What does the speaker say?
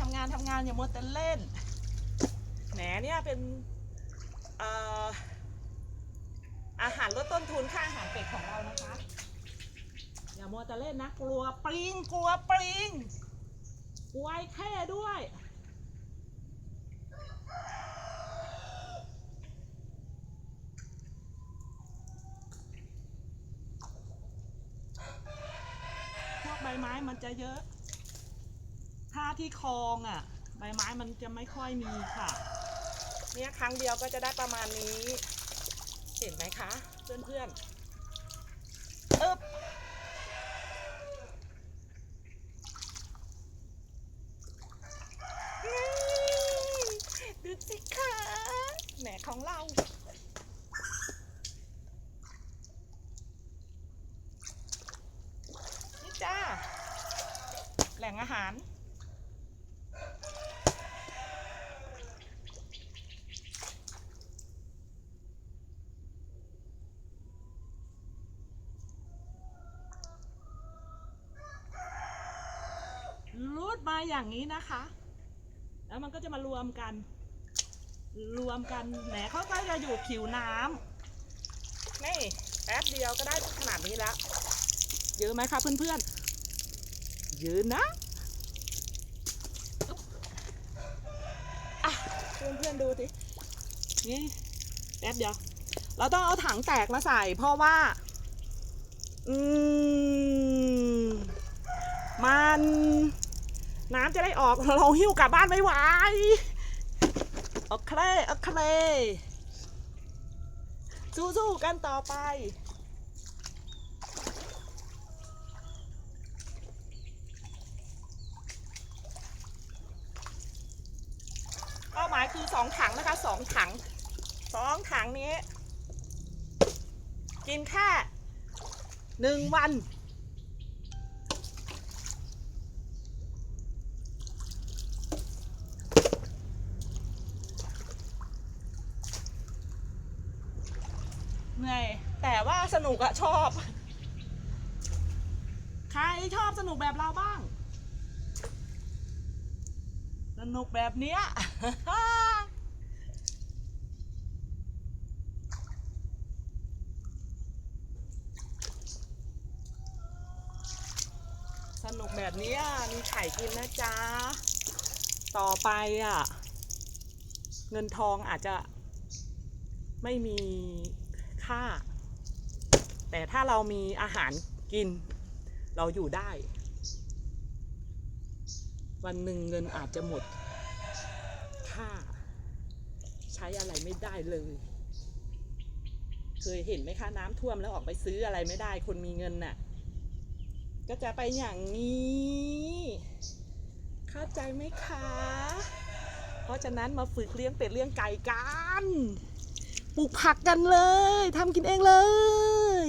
ทำงานทำงานทำงานอย่ามัวแต่เล่น แหนเนี่ยเป็นเอ่อาหารลดต้นทุนค่าอาหารเป็ดของเรานะคะ อย่ามัวแต่เล่นนะ กลัวปลิง กลัวปลิง กลัวแค่ด้วย พวกใบไม้มันจะเยอะาที่คลองอะ ใบไม้มันจะไม่ค่อยมีค่ะ เนี่ยครั้งเดียวก็จะได้ประมาณนี้ เห็นไหมคะ เพื่อนๆอึบดูสิคะแหนของเรานี่จ้า แหล่งอาหาร รู ดมาอย่างนี้นะคะ แล้วมันก็จะมารวมกัน รวมกันแหนเขาก็จะอยู่ผิวน้ำนี่แป๊บเดียวก็ได้ขนาดนี้แล้วเยอะไหมคะเพื่อนๆเยอะนะอะเพื่อนๆดูสินี่แป๊บเดียว เราต้องเอาถังแตกมาใส่เพราะว่า อืม มัน น้ำจะได้ออกเราหิ้วกลับบ้านไม่ไหวโอเคโอเคสู้ๆกันต่อไปเป้าหมายคือสองถังนะคะสองถังสองถังนี้ กินแค่หนึ่งวัน เหนื่อยแต่ว่าสนุกอะชอบ ใครชอบสนุกแบบเราบ้าง สนุกแบบเนี้ย สนุกแบบเนี้ยมีไข่กินนะจ๊ะ ต่อไปอะเงินทองอาจจะไม่มี ค่า แต่ถ้าเรามีอาหารกิน เราอยู่ได้ วันหนึ่งเงินอาจจะหมด ค่า ใช้อะไรไม่ได้เลย เคยเห็นไหมคะน้ำท่วมแล้วออกไปซื้ออะไรไม่ได้ คนมีเงินน่ะ ก็จะไปอย่างนี้ เข้าใจไหมคะ เพราะฉะนั้นมาฝึกเลี้ยงเป็ดเลี้ยงไก่กัน ปลูกผักกันเลยทำกินเองเลย